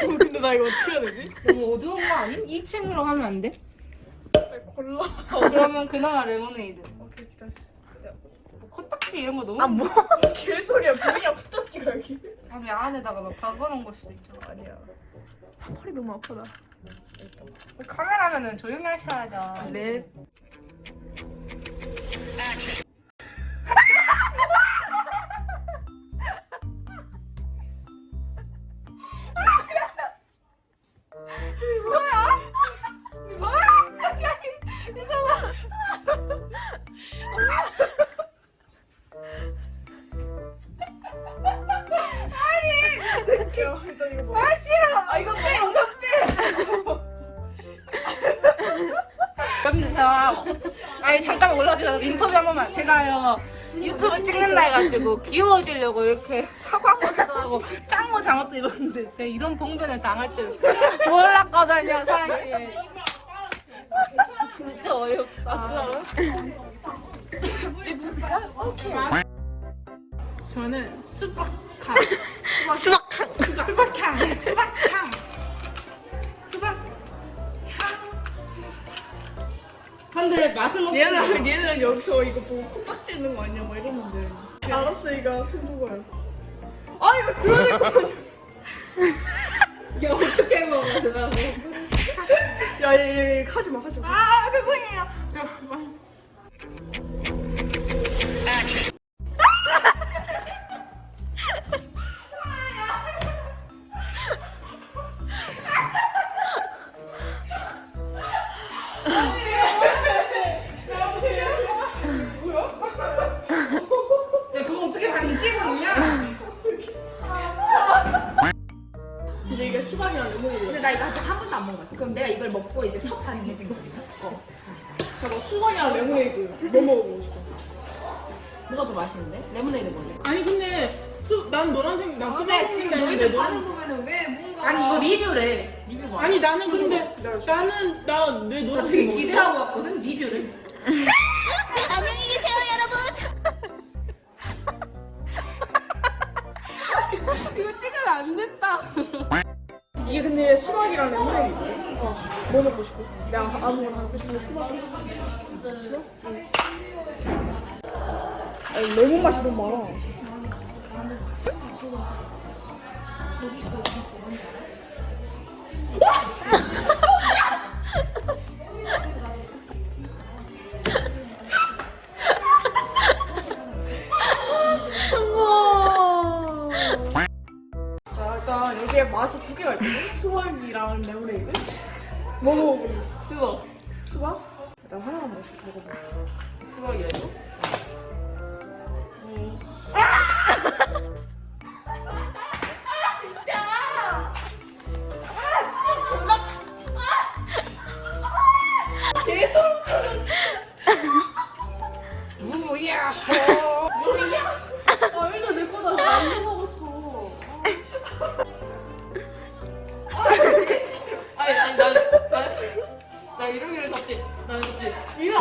근데 나 이거 어떻게 해야 되지? 너무 어두운 거 아님? 2층으로 하면 안 돼? 골라. 그러면 그나마 레모네이드. 오케이 기다려. 뭐 코딱지 이런 거 너무. 아 뭐? 개소리야. 분이야 코딱지가 여기. 아니 안에다가 막 박아놓은 걸 수도 있죠. 아니야. 팔이 너무 아프다. 카메라면은 조용히 하셔야죠. 네. 웃겨. 일단 이거 뭐. 아 싫어. 아 이거 빼 이거 빼. 제가 아니 잠깐만 올라주세요 인터뷰 한 번만 제가요 유튜브 찍는다 해가지고 귀여워지려고 이렇게 사과하기도 하고 짱구 장어도 이러는데 제가 이런 봉변을 당할 줄 몰랐거든요 사실 진짜 어이없다 저는 수박향. 수박향. 수박향. 수박향. 수박. 근데 맛은 없지 얘는 얘는 여기서 이거 보고 코딱지 있는 거 아니야? 막 이러는데. 알았으니까 술 먹어요. 아 이거 들어야 될거 아니야? 야 어떻게 먹어 그러고 야얘얘 하지 마 하지 마. 아 죄송해요. 잠깐만. 야 그거 어떻게 만지고 있냐 근데 이게 수박이랑 레몬이래. 근데 나 이거 아직 한 번도 안 먹어봤어. 그럼 내가 이걸 먹고 이제 첫 반응 해 준 거야. 어. 잠깐 수박이랑 레몬이드 뭐 먹어보고 싶어? 뭐가 더 맛있는데? 레모네이드 먹을래? 아니 근데 수, 난 노란색 나 근데 지금 너희들 반응 보면은 왜 뭔가 아니 이거 리뷰래 리뷰가 아니 나는 근데 나는 나내 나 노란색 되게 먹었어. 기대하고 왔거든 리뷰를 안녕히 계세요, 여러분. 이거 찍으면 안 됐다 이게 근데 수박이랑 레몬이드 어. 뭐 먹고 싶어? 내가 아무거나 하고 싶은데 수박 수박? 응. 아니 레몬 맛이 너무 많아 자 일단 여기에 맛이 두 개가 있거든? 수박이랑 레몬에이드 뭐 먹어볼래? 수박 수박? 일단 하나만 먹어봐 수박이야 이거? いや